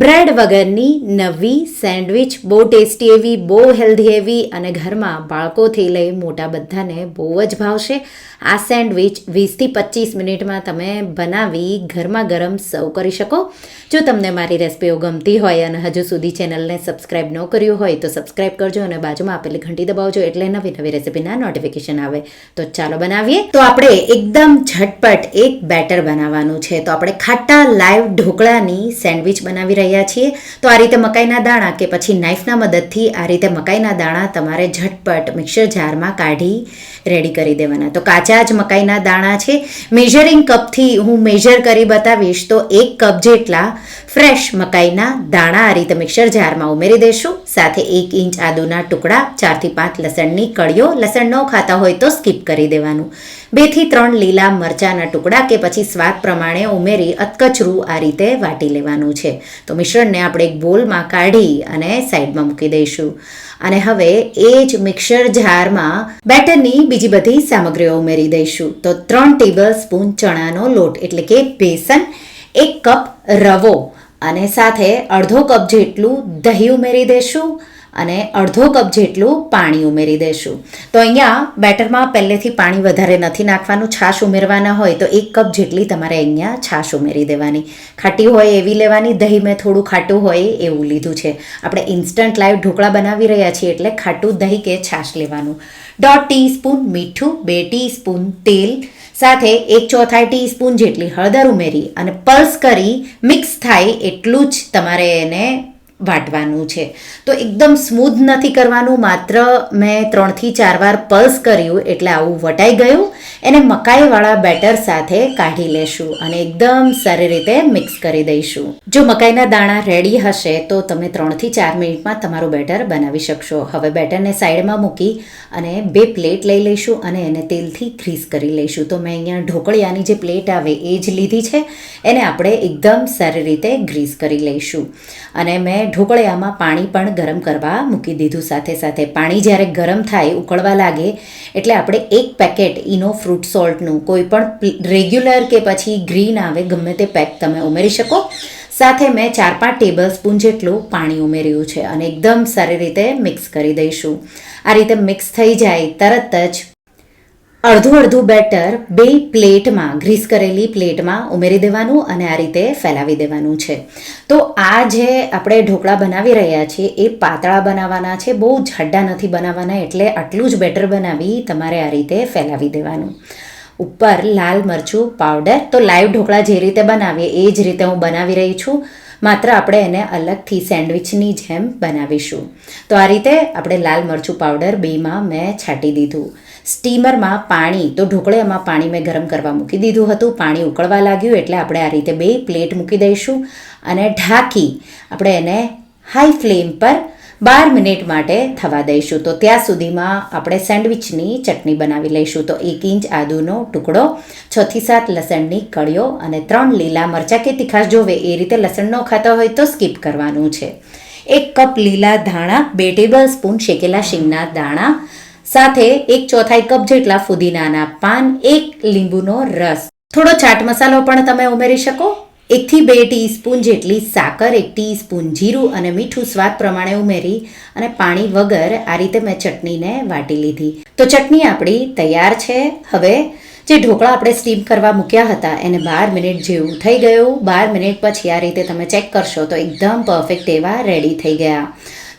Bread વગરની નવી sandwich બહુ ટેસ્ટી એવી, બહુ હેલ્ધી એવી અને ઘરમાં બાળકોથી લઈ મોટા બધાને બહુ જ ભાવશે. આ સેન્ડવિચ વીસથી પચીસ મિનિટમાં તમે બનાવી ઘરમાં ગરમ સર્વ કરી શકો. જો તમને મારી રેસિપીઓ ગમતી હોય અને હજુ સુધી ચેનલને સબસ્ક્રાઈબ ન કર્યું હોય તો સબસ્ક્રાઈબ કરજો અને બાજુમાં આપેલી ઘંટી દબાવજો એટલે નવી નવી રેસિપીના નોટિફિકેશન આવે. તો ચાલો બનાવીએ. તો આપણે એકદમ ઝટપટ એક બેટર બનાવવાનું છે. તો આપણે ખાટા લાઈવ ઢોકળાની સેન્ડવિચ બનાવી રહ્યા છીએ. તો આ રીતે મકાઈના દાણા કે પછી નાઇફના મદદથી આ રીતે મકાઈના દાણા તમારે ઝટપટ મિક્સર જારમાં કાઢી રેડી કરી દેવાના. તો કાચા જ મકાઈના દાણા છે. મેઝરિંગ કપથી હું મેઝર કરી બતાવીશ તો એક કપ જેટલા ફ્રેશ મકાઈના દાણા આ રીતે મિક્સર જારમાં ઉમેરી દઈશું સાથે એક ઇંચ આદુના ટુકડા ચારથી પાંચ લસણની કળીઓ. લસણ ન ખાતા હોય તો સ્કીપ કરી દેવાનું. બેથી ત્રણ લીલા મરચાંના ટુકડા કે પછી સ્વાદ પ્રમાણે ઉમેરી અતકચરું આ રીતે વાટી લેવાનું છે. તો મિશ્રણને આપણે એક બોલમાં કાઢી અને સાઈડમાં મૂકી દઈશું. અને હવે એ જ મિક્સર જારમાં બેટરની બીજી બધી સામગ્રીઓ ઉમેરી દઈશું. તો ત્રણ ટેબલ સ્પૂન ચણાનો લોટ, એટલે કે બેસન, એક કપ રવો અને સાથે અડધો કપ જેટલું દહીં ઉમેરી દઈશું. અને અડધો કપ જેટલું પાણી ઉમેરી દઈશું તો અહીંયા બેટરમાં પહેલેથી પાણી વધારે નથી નાખવાનું, છાશ ઉમેરવાના હોય તો એક કપ જેટલી તમારે અહીંયા છાશ ઉમેરી દેવાની. ખાટી હોય એવી લેવાની, દહીં મેં થોડું ખાટું હોય એવું લીધું છે. આપણે ઇન્સ્ટન્ટ લાઈવ ઢોકળા બનાવી રહ્યા છીએ એટલે ખાટું, દહીં કે છાશ લેવાનું. દોઢ ટીસ્પૂન મીઠું, બે ટીસ્પૂન તેલ, સાથે એક ચોથાઈ ટીસ્પૂન જેટલી હળદર ઉમેરી અને પલ્સ કરી મિક્સ થાય એટલું જ તમારે એને વાટવાનું છે. તો એકદમ સ્મૂધ નથી કરવાનું, માત્ર મેં ત્રણથી ચાર વાર પલ્સ કર્યું એટલે આવું વટાઈ ગયું. એને મકાઈવાળા બેટર સાથે કાઢી લેશું અને એકદમ સારી રીતે મિક્સ કરી દઈશું. જો મકાઈના દાણા રેડી હશે તો તમે ત્રણથી ચાર મિનિટમાં તમારું બેટર બનાવી શકશો. હવે બેટરને સાઈડમાં મૂકી અને બે પ્લેટ લઈ લઈશું અને એને તેલથી ગ્રીસ કરી લઈશું. તો મેં અહીંયા ઢોકળિયાની જે પ્લેટ આવે એ જ લીધી છે. એને આપણે એકદમ સારી રીતે ગ્રીસ કરી લઈશું. અને મેં ઢોકળિયામાં પાણી પણ ગરમ કરવા મૂકી દીધું. સાથે સાથે પાણી જ્યારે ગરમ થાય, ઉકળવા લાગે, એટલે આપણે એક પેકેટ ઇનો ફ્રૂટ સોલ્ટનું કોઈ પણ રેગ્યુલર કે પછી ગ્રીન આવે, ગમે તે પેક તમે ઉમેરી શકો. સાથે મેં ચાર પાંચ ટેબલ સ્પૂન જેટલું પાણી ઉમેર્યું છે અને એકદમ સારી રીતે મિક્સ કરી દઈશું. આ રીતે મિક્સ થઈ જાય, તરત જ અડધું અડધું બેટર બે પ્લેટમાં, ગ્રીસ કરેલી પ્લેટમાં ઉમેરી દેવાનું અને આ રીતે ફેલાવી દેવાનું છે. તો આ જે આપણે ઢોકળા બનાવી રહ્યા છીએ, એ પાતળા બનાવવાના છે, બહુ જાડા નથી બનાવવાના, એટલે આટલું જ બેટર બનાવી તમારે આ રીતે ફેલાવી દેવાનું. ઉપર લાલ મરચું પાવડર, તો લાઈવ ઢોકળા જે રીતે બનાવીએ, એ જ રીતે હું બનાવી રહી છું. માત્ર આપણે એને અલગથી સેન્ડવિચની જેમ બનાવીશું. તો આ રીતે આપણે લાલ મરચું પાવડર બેમાં મેં છાંટી દીધું. સ્ટીમરમાં પાણી, તો ઢોકળિયામાં પાણી મેં ગરમ કરવા મૂકી દીધું હતું. પાણી ઉકળવા લાગ્યું એટલે આપણે આ રીતે બે પ્લેટ મૂકી દઈશું અને ઢાંકી આપણે એને હાઈ ફ્લેમ પર બાર મિનિટ માટે થવા દઈશું. તો ત્યાં સુધીમાં આપણે સેન્ડવિચની ચટણી બનાવી લઈશું. તો એક ઇંચ આદુનો ટુકડો છથી સાત લસણની કળીઓ અને ત્રણ લીલા મરચાં કે તીખાશ જોવે. એ રીતે લસણ ન ખાતા હોય તો સ્કીપ કરવાનું છે. એક કપ લીલા ધાણા, બે ટેબલ સ્પૂન શેકેલા શીંગના દાણા, સાથે એક ચોથાઈ કપ જેટલા ફુદીનાના પાન, એક લીંબુનો રસ. થોડો ચાટ મસાલો પણ તમે ઉમેરી શકો. એકથી બે ટીસ્પૂન જેટલી સાકર, એક ટીસ્પૂન જીરું અને મીઠું સ્વાદ પ્રમાણે ઉમેરી અને પાણી વગર આ રીતે મેં ચટણીને વાટી લીધી. તો ચટણી આપણી તૈયાર છે. હવે જે ઢોકળા આપણે સ્ટીમ કરવા મૂક્યા હતા, એને બાર મિનિટ જેવું થઈ ગયું. બાર મિનિટ પછી આ રીતે તમે ચેક કરશો તો એકદમ પરફેક્ટ એવા રેડી થઈ ગયા.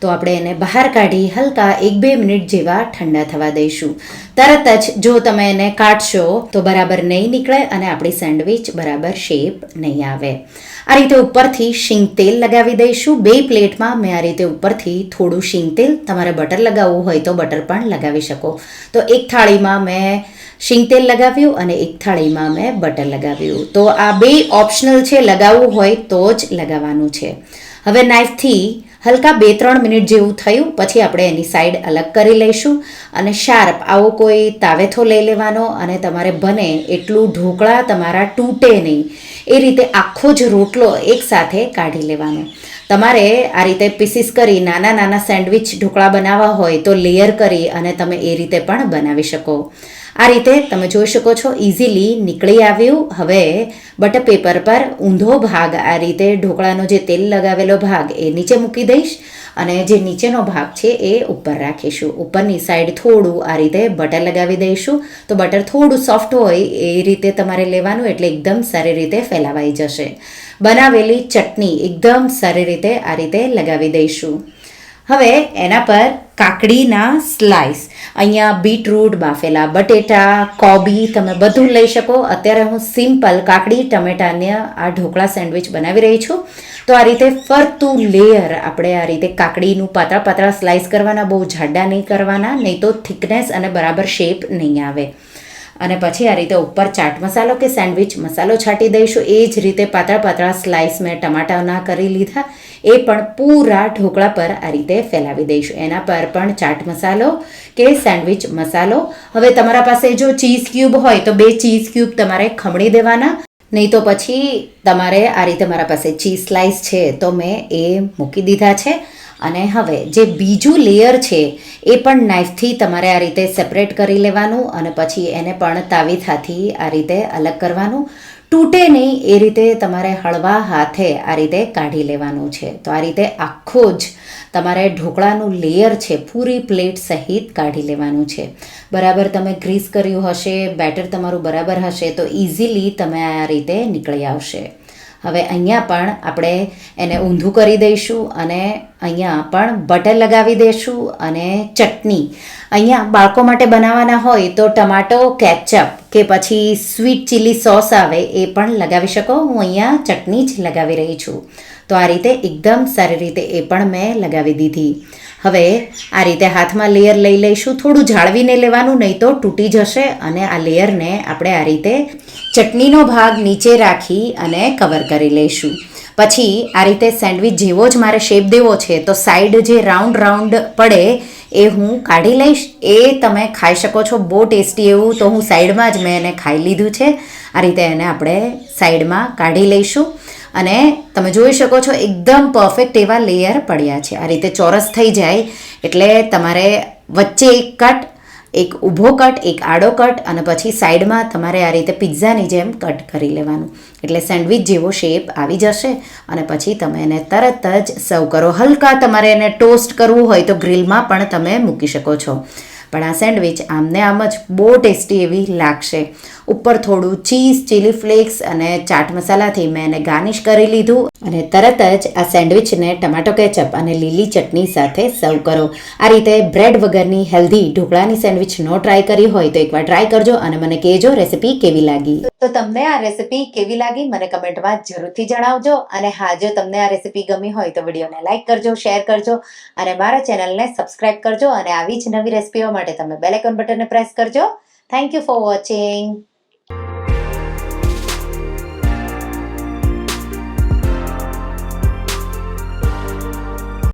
તો આપણે એને બહાર કાઢી હલકા એક બે મિનિટ જેવા ઠંડા થવા દઈશું. તરત જ જો તમે એને કાઢશો, તો બરાબર નહીં નીકળે અને આપણી સેન્ડવિચ બરાબર શેપ નહીં આવે. આ રીતે ઉપરથી શીંગ તેલ લગાવી દઈશું. બે પ્લેટમાં મેં આ રીતે ઉપરથી થોડું શીંગ તેલ, તમારે બટર લગાવવું હોય તો બટર પણ લગાવી શકો. તો એક થાળીમાં મેં શીંગ તેલ લગાવ્યું અને એક થાળીમાં મેં બટર લગાવ્યું. તો આ બે ઓપ્શનલ છે, લગાવવું હોય તો જ લગાવવાનું છે. હવે નાઇફથી હલકા બે ત્રણ મિનિટ જેવું થયું, પછી આપણે એની સાઈડ અલગ કરી લઈશું. અને શાર્પ આવો કોઈ તાવેથો લઈ લેવાનો અને તમારે બને એટલું ઢોકળા તમારા તૂટે નહીં. એ રીતે આખો જ રોટલો એકસાથે કાઢી લેવાનો. તમારે આ રીતે પીસીસ કરી નાના નાના સેન્ડવિચ ઢોકળા બનાવવા હોય તો લેયર કરી અને તમે એ રીતે પણ બનાવી શકો. આ રીતે તમે જોઈ શકો છો ઇઝીલી નીકળી આવ્યું. હવે બટર પેપર પર ઊંધો ભાગ આ રીતે ઢોકળાનો જે તેલ લગાવેલો ભાગ એ નીચે મૂકી દઈશ અને જે નીચેનો ભાગ છે એ ઉપર રાખીશું. ઉપરની સાઈડ થોડું આ રીતે બટર લગાવી દઈશું. તો બટર થોડું સોફ્ટ હોય એ રીતે તમારે લેવાનું એટલે એકદમ સારી રીતે ફેલાવાઈ જશે. બનાવેલી ચટણી એકદમ સારી રીતે આ રીતે લગાવી દઈશું. હવે એના પર કાકડીના સ્લાઇસ અહીંયા બીટરૂટ બાફેલા બટેટા, કોબી તમે બધું લઈ શકો. અત્યારે હું સિમ્પલ કાકડી, ટમેટાને આ ઢોકળા સેન્ડવિચ બનાવી રહી છું. તો આ રીતે ફરતું લેયર આપણે આ રીતે કાકડીનું પાતળા પાતળા સ્લાઇસ કરવાના, બહુ જાડા નહીં કરવાના, નહીં તો થિકનેસ અને બરાબર શેપ નહીં આવે. અને પછી આ રીતે ઉપર ચાટ મસાલો કે સેન્ડવિચ મસાલો છાંટી દઈશું. એ જ રીતે પાતળા પાતળા સ્લાઇસ મેં ટમાટાના કરી લીધા. એ પણ પૂરા ઢોકળા પર આ રીતે ફેલાવી દઈશું. એના પર પણ ચાટ મસાલો કે સેન્ડવિચ મસાલો. હવે તમારા પાસે જો ચીઝ ક્યુબ હોય તો બે ચીઝ ક્યુબ તમારે ખમણી દેવાના. નહીં તો પછી તમારે આ રીતે મારા પાસે ચીઝ સ્લાઇસ છે તો મેં એ મૂકી દીધા છે. અને હવે જે બીજું લેયર છે, એ પણ નાઇફથી તમારે આ રીતે સેપરેટ કરી લેવાનું અને પછી એને પણ તાવીથાથી આ રીતે અલગ કરવાનું. તૂટે નહીં, એ રીતે તમારે હળવા હાથે આ રીતે કાઢી લેવાનું છે. તો આ રીતે આખો જ તમારે ઢોકળાનું લેયર છે, પૂરી પ્લેટ સહિત કાઢી લેવાનું છે. બરાબર તમે ગ્રીસ કર્યું હશે બેટર તમારું બરાબર હશે, તો ઇઝીલી તમે આ રીતે નીકળી આવશે. હવે અહીંયા પણ આપણે એને ઊંધું કરી દઈશું અને અહીંયા પણ બટર લગાવી દઈશું અને ચટણી. અહીંયા બાળકો માટે બનાવવાના હોય તો ટમાટો, કેચઅપ કે પછી સ્વીટ ચીલી સોસ આવે એ પણ લગાવી શકો. હું અહીંયા ચટણી જ લગાવી રહી છું. તો આ રીતે એકદમ સારી રીતે એ પણ મેં લગાવી દીધી. હવે આ રીતે હાથમાં લેયર લઈ લઈશું. થોડું જાળવીને લેવાનું, નહીં તો તૂટી જશે અને આ લેયરને આપણે આ રીતે ચટણીનો ભાગ નીચે રાખી અને કવર કરી લઈશું. પછી આ રીતે સેન્ડવિચ જેવો જ મારે શેપ દેવો છે, તો સાઈડ જે રાઉન્ડ રાઉન્ડ પડે એ હું કાઢી લઈશ. એ તમે ખાઈ શકો છો, બહુ ટેસ્ટી એવું, તો હું સાઈડમાં જ મેં એને ખાઈ લીધું છે. આ રીતે એને આપણે સાઈડમાં કાઢી લઈશું. અને તમે જોઈ શકો છો એકદમ પરફેક્ટ એવા લેયર પડ્યા છે. આ રીતે ચોરસ થઈ જાય એટલે તમારે વચ્ચે એક કટ એક ઊભો કટ એક આડો કટ અને પછી સાઈડમાં તમારે આ રીતે પિઝાની જેમ કટ કરી લેવાનું. એટલે સેન્ડવિચ જેવો શેપ આવી જશે અને પછી તમે એને તરત જ સર્વ કરો. હલકા તમારે એને ટોસ્ટ કરવું હોય તો ગ્રીલમાં પણ તમે મૂકી શકો છો. પણ આ સેન્ડવિચ આમને આમ જ બહુ ટેસ્ટી એવી લાગશે. ઉપર થોડું ચીઝ ચીલી ફ્લેક્સ અને ચાટ મસાલાથી મેં એને ગાર્નિશ કરી લીધું. અને તરત જ આ સેન્ડવિચને ટમાટો કેચઅપ અને લીલી ચટણી સાથે સર્વ કરો. આ રીતે બ્રેડ વગરની હેલ્ધી ઢોકળાની સેન્ડવિચ નો ટ્રાય કરી હોય તો એકવાર ટ્રાય કરજો અને મને કહેજો રેસીપી કેવી લાગી. તો તમને આ રેસીપી કેવી લાગી મને કમેન્ટમાં જરૂરથી જણાવજો અને હા, જો તમને આ રેસીપી ગમી હોય તો વિડીયોને લાઇક કરજો, શેર કરજો અને મારા ચેનલને સબસ્ક્રાઇબ કરજો અને આવી જ નવી રેસીપીઓ માટે તમે બેલ આઇકોન બટનને પ્રેસ કરજો. Thank you for watching